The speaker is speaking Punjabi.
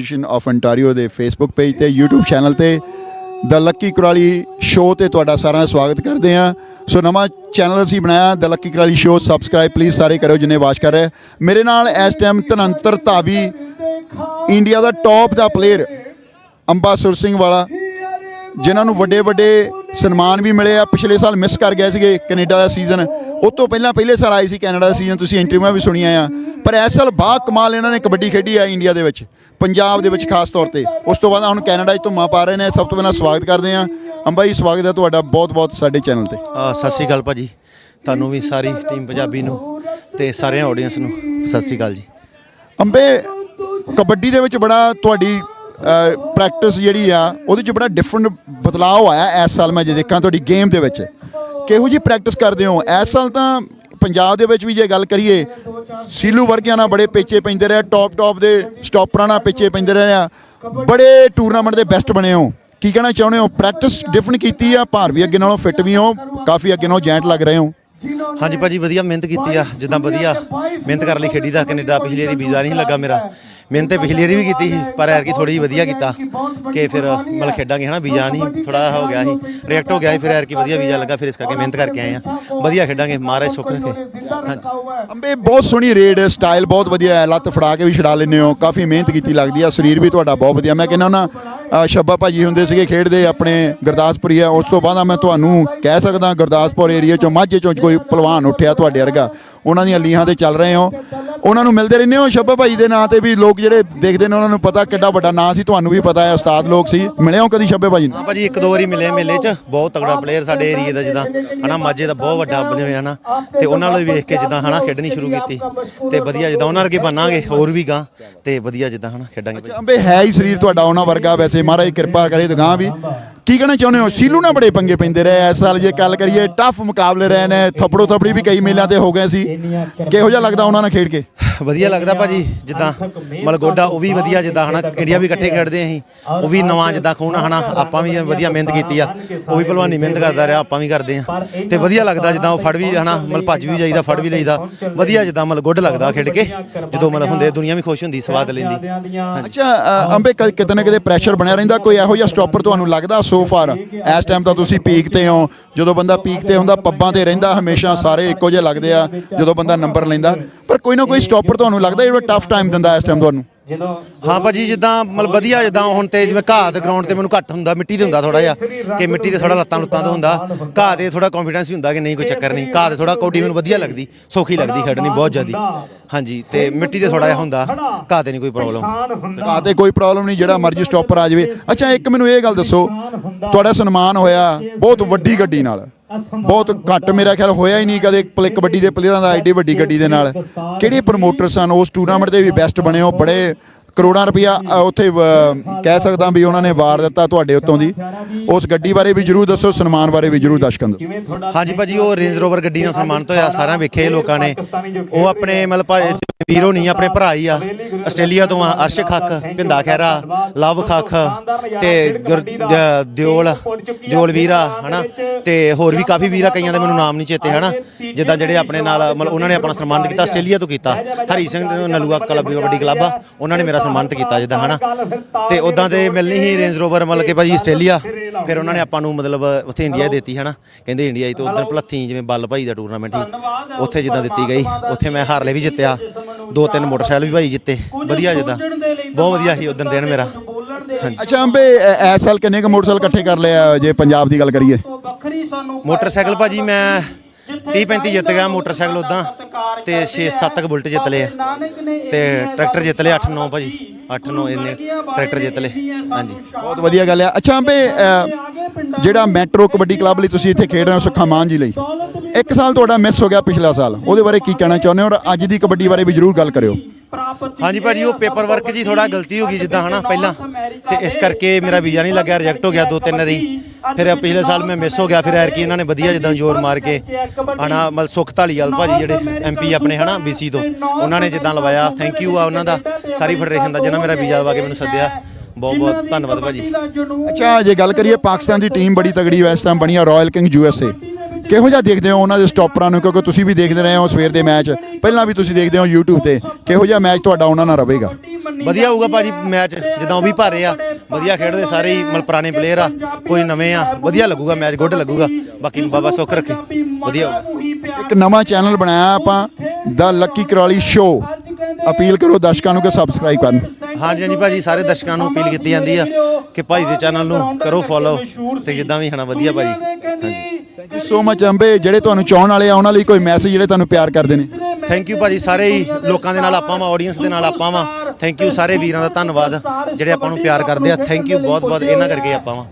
ਐਸੋਸੀਏਸ਼ਨ ਆਫ ਅੰਟਾਰੀਓ ਦੇ ਫੇਸਬੁੱਕ ਪੇਜ ਤੇ, YouTube ਚੈਨਲ ਤੇ ਦ ਲੱਕੀ ਕੁਰਾਲੀ ਸ਼ੋਅ ਤੇ ਤੁਹਾਡਾ ਸਾਰਿਆਂ ਦਾ ਸਵਾਗਤ ਕਰਦੇ ਹਾਂ। ਸੋ ਨਵਾਂ ਚੈਨਲ ਅਸੀਂ ਬਣਾਇਆ the lucky Kurali show subscribe please ਸਾਰੇ ਕਰੋ ਜਿੰਨੇ ਵਾਚ ਕਰ ਰਹੇ। ਮੇਰੇ ਨਾਲ ਇਸ ਟਾਈਮ ਧਨੰਤਰ ਧਾਵੀ ਇੰਡੀਆ ਦਾ ਟੌਪ ਦਾ ਪਲੇਅਰ ਅੰਬਾਸੁਰ ਸਿੰਘ ਵਾਲਾ। ਜਿਨ੍ਹਾਂ ਨੂੰ ਵੱਡੇ ਵੱਡੇ ਸਨਮਾਨ ਵੀ ਮਿਲੇ ਆ ਪਿਛਲੇ ਸਾਲ ਮਿਸ ਕਰ ਗਏ ਸੀਗੇ ਕੈਨੇਡਾ ਦਾ ਸੀਜ਼ਨ ਉਸ ਤੋਂ ਪਹਿਲਾਂ ਪਹਿਲੇ ਸਾਲ ਆਏ ਸੀ ਕੈਨੇਡਾ ਦਾ ਸੀਜ਼ਨ ਤੁਸੀਂ ਇੰਟਰਵਿਊਆਂ ਵੀ ਸੁਣੀਆਂ ਆ। ਪਰ ਇਸ ਸਾਲ ਬਾ ਕਮਾਲ ਇਹਨਾਂ ਨੇ ਕਬੱਡੀ ਖੇਡੀ ਆ ਇੰਡੀਆ ਦੇ ਵਿੱਚ ਪੰਜਾਬ ਦੇ ਵਿੱਚ ਖਾਸ ਤੌਰ ਤੇ। ਉਸ ਤੋਂ ਬਾਅਦ ਹੁਣ ਕੈਨੇਡਾ 'ਚ ਧੁੰਮਾਂ ਪਾ ਰਹੇ ਨੇ ਸਭ ਤੋਂ ਪਹਿਲਾਂ ਸਵਾਗਤ ਕਰਦੇ ਆ। ਅੰਬਾ ਜੀ ਸਵਾਗਤ ਹੈ ਤੁਹਾਡਾ ਬਹੁਤ ਬਹੁਤ ਸਾਡੇ ਚੈਨਲ ਤੇ। ਸਤਿ ਸ੍ਰੀ ਅਕਾਲ ਭਾਜੀ। ਤੁਹਾਨੂੰ ਵੀ ਸਾਰੀ ਟੀਮ ਪੰਜਾਬੀ ਨੂੰ ਤੇ ਸਾਰੇ ਆਡੀਅנס ਨੂੰ ਸਤਿ ਸ੍ਰੀ ਅਕਾਲ ਜੀ। ਅੰਬੇ ਕਬੱਡੀ ਦੇ ਵਿੱਚ ਬੜਾ ਤੁਹਾਡੀ ਪ੍ਰੈਕਟਿਸ ਜਿਹੜੀ ਆ, ਉਹਦੇ 'ਚ ਬੜਾ ਡਿਫਰੈਂਟ ਬਦਲਾਅ ਆਇਆ ਇਸ ਸਾਲ ਮੈਂ ਜੇ ਦੇਖਾਂ ਤੁਹਾਡੀ ਗੇਮ ਦੇ ਵਿੱਚ। ਕਿਹੋ ਜੀ ਪ੍ਰੈਕਟਿਸ ਕਰਦੇ ਹੋ? ਇਸ ਸਾਲ ਤਾਂ ਪੰਜਾਬ ਦੇ ਵਿੱਚ ਵੀ ਜੇ ਗੱਲ ਕਰੀਏ, ਸੀਲੂ ਵਰਗਿਆਂ ਨਾਲ ਬੜੇ ਪੇਚੇ ਪੈਂਦੇ ਰਹੇ ਟੌਪ ਟੌਪ ਦੇ ਸਟਾਪਰਾਂ ਨਾਲ ਪੇਚੇ ਪੈਂਦੇ ਰਹੇ ਆ। ਬੜੇ ਟੂਰਨਾਮੈਂਟ ਦੇ ਬੈਸਟ ਬਣੇ ਹੋ। ਕੀ ਕਹਿਣਾ ਚਾਹੁੰਦੇ ਹੋ? ਪ੍ਰੈਕਟਿਸ ਡਿਫਰੈਂਟ ਕੀਤੀ ਆ? ਭਾਰ ਵੀ ਅੱਗੇ ਨਾਲੋਂ ਫਿੱਟ ਵੀ ਹੋ? ਕਾਫੀ ਅੱਗੇ ਨਾਲੋਂ ਜੈਂਟ ਲੱਗ ਰਹੇ ਹੋ? ਹਾਂਜੀ ਭਾਜੀ, ਵਧੀਆ ਮਿਹਨਤ ਕੀਤੀ ਆ। ਜਿੱਦਾਂ ਵਧੀਆ ਮਿਹਨਤ ਕਰਨ ਲਈ ਖੇਡੀ ਦਾ ਕੈਨੇਡਾ ਪਿਛਲੀ ਵਾਰੀ ਵੀਜ਼ਾ ਨਹੀਂ ਲੱਗਾ ਮੇਰਾ। ਮਿਹਨਤ ਪਿਛਲੀ ਵਾਰੀ ਵੀ ਕੀਤੀ ਸੀ ਪਰ ਐਰਕੀ ਥੋੜੀ ਜਿਹੀ ਵਧੀਆ ਕੀਤਾ ਕਿ ਫਿਰ ਮਤਲਬ ਖੇਡਾਂਗੇ ਹਨਾ ਵੀਜ਼ਾ ਨਹੀਂ ਥੋੜਾ ਹੋ ਗਿਆ ਸੀ ਰਿਐਕਟ ਹੋ ਗਿਆ ਸੀ ਫਿਰ ਐਰਕੀ ਵਧੀਆ ਵੀਜ਼ਾ ਲੱਗਾ ਫਿਰ ਇਸ ਕਰਕੇ ਮਿਹਨਤ ਕਰਕੇ ਆਏ ਆ ਵਧੀਆ ਖੇਡਾਂਗੇ ਮਹਾਰਾਜ ਸੁੱਖ ਰੱਖੇ। ਅੰਬੇ ਬਹੁਤ ਸੋਹਣੀ ਰੇਡ ਸਟਾਈਲ ਬਹੁਤ ਵਧੀਆ ਹੈ ਲੱਤ ਫੜਾ ਕੇ ਵੀ ਛਡਾ ਲੈਂਦੇ ਹੋ ਕਾਫੀ ਮਿਹਨਤ ਕੀਤੀ ਲੱਗਦੀ ਆ ਸਰੀਰ ਵੀ ਤੁਹਾਡਾ ਬਹੁਤ ਵਧੀਆ। ਮੈਂ ਕਹਿੰਦਾ ਨਾ ਅ, ਸ਼ੱਬਾ ਭਾਜੀ ਹੁੰਦੇ ਸੀਗੇ ਖੇਡਦੇ ਆਪਣੇ ਗੁਰਦਾਸਪੁਰੀ ਆ ਉਸ ਤੋਂ ਬਾਅਦ ਮੈਂ ਤੁਹਾਨੂੰ ਕਹਿ ਸਕਦਾ ਗੁਰਦਾਸਪੁਰ ਏਰੀਆ ਚੋਂ ਮਾਝੇ ਚੋਂ ਕੋਈ ਪਹਿਲਵਾਨ ਉੱਠਿਆ ਤੁਹਾਡੇ ਵਰਗਾ। ਉਹਨਾਂ ਦੀਆਂ ਲੀਹਾਂ ਤੇ ਚੱਲ ਰਹੇ ਹੋ। ਉਹਨਾਂ ਨੂੰ ਮਿਲਦੇ ਰਹਿੰਦੇ ਹੋ ਸ਼ੱਬਾ ਭਾਜੀ ਦੇ ਨਾਂ ਤੇ ਵੀ ਲੋਕ ਜਿਹੜੇ ਦੇਖਦੇ ਨੇ ਉਹਨਾਂ ਨੂੰ ਪਤਾ ਕਿੱਡਾ ਵੱਡਾ ਨਾਂ ਸੀ ਤੁਹਾਨੂੰ ਵੀ ਪਤਾ ਹੈ ਉਸਤਾਦ ਲੋਕ ਸੀ। ਮਿਲੇ ਹੋ ਕਦੀ ਸ਼ੱਬੇ ਭਾਜੀ ਨੂੰ? ਹਾਂ ਭਾਜੀ ਇੱਕ ਦੋ ਵਾਰੀ ਮਿਲੇ ਮੇਲੇ 'ਚ। ਬਹੁਤ ਤਗੜਾ ਪਲੇਅਰ ਸਾਡੇ ਏਰੀਆ ਦਾ ਜਿੱਦਾਂ ਹਨਾ ਮਾਝੇ ਦਾ ਬਹੁਤ ਵੱਡਾ ਬਣੇ ਹੋਇਆ ਹਨਾ। ਤੇ ਉਹਨਾਂ ਨੂੰ ਵੀ ਵੇਖ ਕੇ ਜਿੱਦਾਂ ਹਨਾ ਖੇਡਣੀ ਸ਼ੁਰੂ ਕੀਤੀ। ਤੇ ਵਧੀਆ ਜਿੱਦਾਂ ਉਹਨਾਂ ਵਰਗੇ ਬਣਾਂਗੇ ਹੋਰ ਵੀ ਗਾਂ। ਤੇ ਵਧੀਆ ਜਿੱਦਾਂ ਹਨਾ ਖੇਡਾਂਗੇ। ਅੰਬੇ ਹੈ ਹੀ ਸਰੀਰ ਤੁਹਾਡਾ ਉਹਨਾਂ ਵਰਗਾ ਵੈਸੇ ਮਹਾਰਾਜ ਕਿਰਪਾ ਕਰੇ ਦੁਕਾਨ ਵੀ। ਕੀ ਕਹਿਣਾ ਚਾਹੁੰਦੇ ਹੋ? ਸੀਲੂ ਨਾਲ ਬੜੇ ਪੰਗੇ ਪੈਂਦੇ ਰਹੇ ਇਸ ਸਾਲ, ਜੇ ਗੱਲ ਕਰੀਏ ਟਫ ਮੁਕਾਬਲੇ ਰਹੇ ਨੇ ਥੱਪੜੋ ਥੱਪੜੀ ਵੀ ਕਈ ਮੇਲਿਆਂ ਤੇ ਹੋ ਗਏ ਸੀ। ਕਿਹੋ ਜਿਹਾ ਲੱਗਦਾ ਉਹਨਾਂ ਨਾਲ ਖੇਡ ਕੇ? ਵਧੀਆ ਲੱਗਦਾ ਭਾਜੀ, ਜਿੱਦਾਂ ਮਲਗੋਡਾ ਉਹ ਵੀ ਵਧੀਆ, ਜਿੱਦਾਂ ਹਨਾ, ਇੰਡੀਆ ਵੀ ਇਕੱਠੇ ਖੇਡਦੇ ਅਸੀਂ। ਉਹ ਵੀ ਨਵਾਂ ਜਿੱਦਾਂ ਖੂਨ ਹਨਾ, ਆਪਾਂ ਵੀ ਵਧੀਆ ਮਿਹਨਤ ਕੀਤੀ ਆ। ਉਹ ਵੀ ਭਲਵਾਨੀ ਮਿਹਨਤ ਕਰਦਾ ਰਿਹਾ, ਆਪਾਂ ਵੀ ਕਰਦੇ ਆ। ਤੇ ਵਧੀਆ ਲੱਗਦਾ ਜਿੱਦਾਂ ਉਹ ਫੜ ਵੀ, ਹਨਾ, ਮਤਲਬ ਭੱਜ ਵੀ ਜਾਈਦਾ, ਫੜ ਵੀ ਲਈਦਾ। ਵਧੀਆ ਜਿੱਦਾਂ ਮਤਲਬ ਗੁੱਡ ਲੱਗਦਾ ਖੇਡ ਕੇ, ਜਦੋਂ ਮਤਲਬ ਹੁੰਦੇ ਦੁਨੀਆ ਵੀ ਖੁਸ਼ ਹੁੰਦੀ, ਸਵਾਦ ਲੈਂਦੀ। ਅੱਛਾ ਅੰਬੇ ਕਿਤੇ ਨਾ ਕਿਤੇ ਪ੍ਰੈਸ਼ਰ ਬਣਿਆ ਰਹਿੰਦਾ? ਕੋਈ ਇਹੋ ਜਿਹਾ ਸਟਾਪਰ ਤੁਹਾਨੂੰ ਲੱਗਦਾ ਸੋ ਫਾਰ ਇਸ ਟਾਈਮ ਤਾਂ ਤੁਸੀਂ ਪੀਕ ਤੇ ਹੋ। ਜਦੋਂ ਬੰਦਾ ਪੀਕ ਤੇ ਹੁੰਦਾ ਪੱਬਾਂ ਤੇ ਰਹਿੰਦਾ, ਹਮੇਸ਼ਾ ਸਾਰੇ ਇੱਕੋ ਜਿਹੇ ਲੱਗਦੇ ਆ। ਜਦੋਂ ਬੰਦਾ ਨੰਬਰ ਲੈਂਦਾ ਪਰ ਕੋਈ ਨਾ ਕੋਈ ਸਟਾਪਰ ਤੁਹਾਨੂੰ ਲੱਗਦਾ ਜਿਹੜਾ ਟਫ ਟਾਈਮ ਦਿੰਦਾ ਇਸ ਟਾਈਮ ਤੁਹਾਨੂੰ? ਹਾਂ ਭਾਜੀ ਜਿੱਦਾਂ ਮਤਲਬ ਵਧੀਆ ਜਿੱਦਾਂ ਹੁਣ ਤੇ ਜਿਵੇਂ ਘਾਹ ਤੇ ਗਰਾਊਂਡ ਤੇ ਮੈਨੂੰ ਘੱਟ ਹੁੰਦਾ ਮਿੱਟੀ ਤੇ ਹੁੰਦਾ ਥੋੜਾ ਜਿਹਾ ਕਿ ਮਿੱਟੀ ਤੇ ਥੋੜਾ ਲੱਤਾਂ ਲੁੱਤਾਂ ਤੋਂ ਹੁੰਦਾ। ਘਾਹ ਤੇ ਥੋੜਾ ਕੌਨਫੀਡੈਂਸ ਹੁੰਦਾ ਕਿ ਨਹੀਂ ਕੋਈ ਚੱਕਰ ਨਹੀਂ। ਘਾਹ ਤੇ ਥੋੜਾ ਕੌਡੀ ਮੈਨੂੰ ਵਧੀਆ ਲੱਗਦੀ ਸੌਖੀ ਲੱਗਦੀ ਖੇਡਣੀ ਬਹੁਤ ਜ਼ਿਆਦੀ। ਹਾਂਜੀ ਤੇ ਮਿੱਟੀ ਤੇ ਥੋੜਾ ਜਿਹਾ ਹੁੰਦਾ ਘਾਹ ਤੇ ਨਹੀਂ ਕੋਈ ਪ੍ਰੋਬਲਮ ਕਾ ਤੇ ਕੋਈ ਪ੍ਰੋਬਲਮ ਨਹੀਂ ਜਿਹੜਾ ਮਰਜ਼ੀ ਸਟਾਪਰ ਆ ਜਾਵੇ। ਅੱਛਾ ਇੱਕ ਮੈਨੂੰ ਇਹ ਗੱਲ ਦੱਸੋ ਤੁਹਾਡਾ ਸਨਮਾਨ ਹੋਇਆ ਬਹੁਤ ਵੱਡੀ ਗੱਡੀ ਨਾਲ। ਬਹੁਤ ਘੱਟ ਮੇਰਾ ਖਿਆਲ ਹੋਇਆ ਹੀ ਨਹੀਂ ਕਦੇ ਪਲੇ ਕਬੱਡੀ ਦੇ ਪਲੇਅਰਾਂ ਦਾ ਐਡੀ ਵੱਡੀ ਗੱਡੀ ਦੇ ਨਾਲ। ਕਿਹੜੇ ਪ੍ਰਮੋਟਰ ਸਨ? ਉਸ ਟੂਰਨਾਮੈਂਟ ਦੇ ਵੀ ਬੈਸਟ ਬਣੇ ਹੋ ਬੜੇ ਕਰੋੜਾਂ ਰੁਪਇਆ ਅ, ਉੱਥੇ ਕਹਿ ਸਕਦਾ ਵੀ ਉਹਨਾਂ ਨੇ ਵਾਰ ਦਿੱਤਾ ਤੁਹਾਡੇ ਉੱਤੋਂ ਦੀ। ਉਸ ਗੱਡੀ ਬਾਰੇ ਵੀ ਜਰੂਰ ਦੱਸੋ ਸਨਮਾਨ ਬਾਰੇ ਵੀ ਜਰੂਰ ਦਰਸ਼ਕਾਂ ਨੂੰ। ਹਾਂਜੀ ਭਾਜੀ ਉਹ ਰੇਂਜ ਰੋਵਰ ਗੱਡੀ ਨਾਲ ਸਨਮਾਨਿਤ ਹੋਇਆ ਸਾਰਿਆਂ ਵੇਖੇ ਲੋਕਾਂ ਨੇ। ਉਹ ਆਪਣੇ ਮਤਲਬ ਭਾਜੀ ਵੀਰੋ ਨਹੀਂ, ਆਪਣੇ ਭਰਾ ਹੀ ਆ। ਆਸਟ੍ਰੇਲੀਆ ਤੋਂ ਆ, ਅਰਸ਼ ਖੱਖ, ਭਿੰਦਾ ਖੈਰਾ ਲਵ ਖੱਖ ਤੇ ਗੁਰ- ਦਿਓਲ ਦਿਓਲ ਵੀਰਾ, ਹਨਾ? ਤੇ ਹੋਰ ਵੀ ਕਾਫੀ ਵੀਰਾ ਕਈਆਂ ਦੇ ਮੈਨੂੰ ਨਾਮ ਨਹੀਂ ਚੇਤੇ, ਹਨਾ? ਜਿੱਦਾਂ ਜਿਹੜੇ ਆਪਣੇ ਨਾਲ, ਮਤਲਬ ਉਹਨਾਂ ਨੇ ਆਪਣਾ ਸਨਮਾਨਿਤ ਕੀਤਾ, ਆਸਟ੍ਰੇਲੀਆ ਤੋਂ ਕੀਤਾ। ਹਰੀ ਸਿੰਘ ਨਲੂਆ ਕਲੱਬ ਕਬੱਡੀ ਕਲੱਬ ਆ, ਉਹਨਾਂ ਨੇ ਮੇਰਾ ਸਨਮਾਨਿਤ ਕੀਤਾ ਜਿੱਦਾਂ, ਹਨਾ? ਤੇ ਉਦਾਂ ਤੇ ਮਿਲਣੀ ਸੀ ਰੇਂਜ ਰੋਵਰ ਮਤਲਬ ਕਿ ਭਾਜੀ ਆਸਟ੍ਰੇਲੀਆ। ਫਿਰ ਉਹਨਾਂ ਨੇ ਆਪਾਂ ਨੂੰ ਮਤਲਬ ਉੱਥੇ ਇੰਡੀਆ ਦਿੱਤੀ, ਹਨਾ? ਕਹਿੰਦੇ ਇੰਡੀਆ ਹੀ ਤੇ ਉਧਰ ਭਲੱਥੀ ਜਿਵੇਂ ਬੱਲ ਭਾਈ ਦਾ ਟੂਰਨਾਮੈਂਟ ਸੀ, ਉੱਥੇ ਜਿੱਦਾਂ ਦਿੱਤੀ ਗਈ। ਉੱਥੇ ਮੈਂ ਹਾਰਲੇ ਵੀ ਜਿੱਤਿਆ। ਦੋ ਤਿੰਨ ਮੋਟਰਸਾਈਕਲ ਵੀ ਭਾਈ ਜਿੱਤੇ। ਵਧੀਆ ਜਿੱਦਾਂ ਬਹੁਤ ਵਧੀਆ ਸੀ ਉਦੋਂ ਦਿਨ ਮੇਰਾ। ਹਾਂਜੀ। ਅੱਛਾ ਅੰਬੇ ਅ, ਇਸ ਸਾਲ ਕਿੰਨੇ ਕੁ ਮੋਟਰਸਾਈਕਲ ਇਕੱਠੇ ਕਰ ਲਿਆ ਜੇ ਪੰਜਾਬ ਦੀ ਗੱਲ ਕਰੀਏ? ਮੋਟਰਸਾਈਕਲ ਭਾਜੀ ਮੈਂ 30 35 ਜਿੱਤ ਗਿਆ ਮੋਟਰਸਾਈਕਲ ਉਦਾਂ ਤੇ 6 7 ਤੱਕ ਬੁਲਟ ਜਿੱਤ ਲਏ। ਆ। ਤੇ ਟਰੈਕਟਰ ਜਿੱਤ ਲਏ 8 9 ਭਾਜੀ। 8 9 ਇੰਨੇ ਟਰੈਕਟਰ ਜਿੱਤ ਲਏ। ਹਾਂਜੀ। ਬਹੁਤ ਵਧੀਆ ਗੱਲ ਹੈ। ਅੱਛਾ ਅੰਬੇ ਅ, ਜਿਹੜਾ ਮੈਟਰੋ ਕਬੱਡੀ ਕਲੱਬ ਲਈ ਤੁਸੀਂ ਇੱਥੇ ਖੇਡ ਰਹੇ ਹੋ ਸੁੱਖਾ ਮਾਨ ਜੀ ਲਈ? ਇੱਕ ਸਾਲ ਤੁਹਾਡਾ ਮਿਸ ਹੋ ਗਿਆ ਪਿਛਲਾ ਸਾਲ। ਉਹਦੇ ਬਾਰੇ ਕੀ ਕਹਿਣਾ ਚਾਹੁੰਦੇ ਹੋ ਔਰ ਅੱਜ ਦੀ ਕਬੱਡੀ ਬਾਰੇ ਵੀ ਜਰੂਰ ਗੱਲ ਕਰਿਓ। ਹਾਂਜੀ ਭਾਜੀ ਉਹ ਪੇਪਰ ਵਰਕ ਜੀ ਥੋੜਾ ਗਲਤੀ ਹੋ ਗਈ ਜਿੱਦਾਂ ਹਨਾ ਪਹਿਲਾਂ। ਤੇ ਇਸ ਕਰਕੇ ਮੇਰਾ ਵੀਜ਼ਾ ਨਹੀਂ ਲੱਗਿਆ ਰਿਜੈਕਟ ਹੋ ਗਿਆ ਦੋ ਤਿੰਨ ਵਾਰੀ। ਫਿਰ ਪਿਛਲੇ ਸਾਲ ਮੈਂ ਮਿਸ ਹੋ ਗਿਆ ਫਿਰ ਐਰਕੀ ਇਹਨਾਂ ਨੇ ਵਧੀਆ ਜਿੱਦਾਂ ਜ਼ੋਰ ਮਾਰ ਕੇ ਹਨਾ ਮਤਲਬ ਸੁਖ ਢਾਲੀਵਾਲ ਭਾਜੀ ਜਿਹੜੇ ਐਮਪੀ ਆਪਣੇ ਹਨਾ ਬੀਸੀ ਤੋਂ ਉਹਨਾਂ ਨੇ ਜਿੱਦਾਂ ਲਵਾਇਆ। ਥੈਂਕ ਯੂ ਆ ਉਹਨਾਂ ਦਾ। ਸਾਰੀ ਫੈਡਰੇਸ਼ਨ ਦਾ ਜਿਹਨਾਂ ਮੇਰਾ ਵੀਜ਼ਾ ਲਵਾ ਕੇ ਮੈਨੂੰ ਸੱਦਿਆ। ਬਹੁਤ ਬਹੁਤ ਧੰਨਵਾਦ ਭਾਜੀ। ਅੱਛਾ ਜੇ ਗੱਲ ਕਰੀਏ ਪਾਕਿਸਤਾਨ ਦੀ ਟੀਮ ਬੜੀ ਤਗੜੀ ਵੈਸ ਟਾਈਮ ਬਣੀ ਆ ਰਾਇਲ ਕਿੰਗ ਯੂਐਸਏ ਕਿਹੋ ਜਿਹਾ ਦੇਖਦੇ ਹੋ ਉਹਨਾਂ ਦੇ ਸਟਾਪਰਾਂ ਨੂੰ? ਕਿਉਂਕਿ ਤੁਸੀਂ ਵੀ ਦੇਖਦੇ ਰਹੇ ਹੋ ਸਵੇਰ ਦੇ ਮੈਚ। ਪਹਿਲਾਂ ਵੀ ਤੁਸੀਂ ਦੇਖਦੇ ਹੋ YouTube ਤੇ। ਕਿਹੋ ਜਿਹਾ ਮੈਚ ਤੁਹਾਡਾ ਉਹਨਾਂ ਨਾਲ ਰਹੇਗਾ? ਵਧੀਆ ਹੋਊਗਾ ਭਾਜੀ ਮੈਚ ਜਿੱਦਾਂ ਉਹ ਵੀ ਭਾਰੇ ਆ। ਵਧੀਆ ਖੇਡਦੇ ਸਾਰੇ ਹੀ ਮਤਲਬ ਪੁਰਾਣੇ ਪਲੇਅਰ ਆ। ਕੋਈ ਨਵੇਂ ਆ। ਵਧੀਆ ਲੱਗੂਗਾ ਮੈਚ ਗੁੱਡ ਲੱਗੂਗਾ। ਬਾਕੀ ਬਾਬਾ ਸੁੱਖ ਰੱਖੇ। ਵਧੀਆ ਹੋਊਗਾ। ਇੱਕ ਨਵਾਂ ਚੈਨਲ ਬਣਾਇਆ ਆਪਾਂ the lucky Kurali show appeal ਕਰੋ ਦਰਸ਼ਕਾਂ ਨੂੰ ਕਿ ਸਬਸਕ੍ਰਾਈਬ ਕਰਨ। ਹਾਂਜੀ ਹਾਂਜੀ ਭਾਜੀ ਸਾਰੇ ਦਰਸ਼ਕਾਂ ਨੂੰ ਅਪੀਲ ਕੀਤੀ ਜਾਂਦੀ ਆ ਕਿ ਭਾਜੀ ਦੇ ਚੈਨਲ ਨੂੰ ਕਰੋ ਫੋਲੋ ਤੇ ਜਿੱਦਾਂ ਵੀ ਹਨਾ ਵਧੀਆ ਭਾਜੀ। ਹਾਂਜੀ। ਥੈਂਕ ਯੂ ਸੋ ਮਚ ਅੰਬੇ ਜਿਹੜੇ ਤੁਹਾਨੂੰ ਚਾਹਣ ਵਾਲੇ ਆ, ਉਹਨਾਂ ਲਈ ਕੋਈ ਮੈਸੇਜ ਜਿਹੜੇ ਤੁਹਾਨੂੰ ਪਿਆਰ ਕਰਦੇ ਨੇ। ਥੈਂਕ ਯੂ ਭਾਜੀ, ਸਾਰੇ ਹੀ ਲੋਕਾਂ ਦੇ ਨਾਲ ਆਪਾਂ ਵਾ ਆਡੀਅנס ਦੇ ਨਾਲ ਆਪਾਂ ਵਾ। ਥੈਂਕ ਯੂ ਸਾਰੇ ਵੀਰਾਂ ਦਾ ਧੰਨਵਾਦ, ਜਿਹੜੇ ਆਪਾਂ ਨੂੰ ਪਿਆਰ ਕਰਦੇ ਆ। ਥੈਂਕ ਯੂ ਬਹੁਤ ਬਹੁਤ ਇਹਨਾਂ ਕਰਕੇ ਆਪਾਂ ਵਾ।